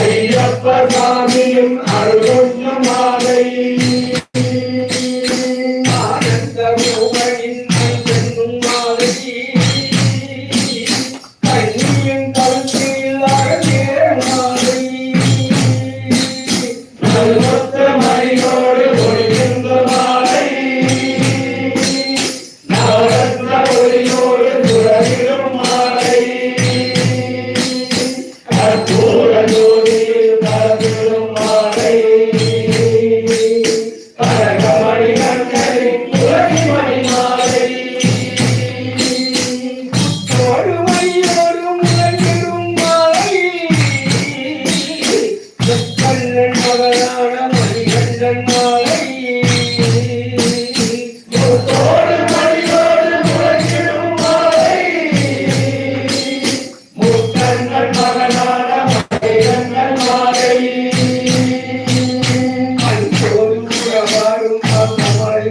ஐயப்ப சாமியும் அருள்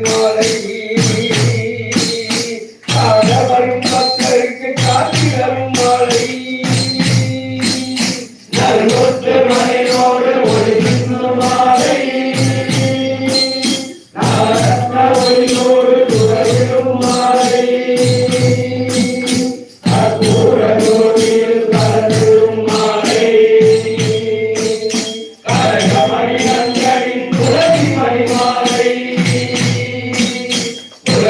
மாலை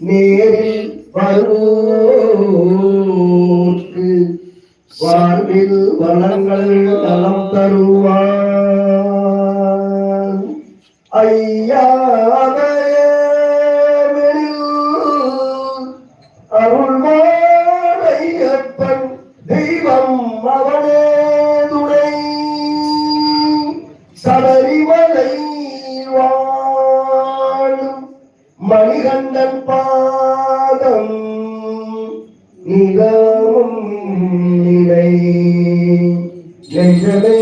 நேரில் வருவோர்க்கு வாழ்வில் வளங்கள் நலம் தருவார். ஐயா சபரிமலை வாழும் மணிகண்டன் பாதம் நிலவும் நிலை. என்றவே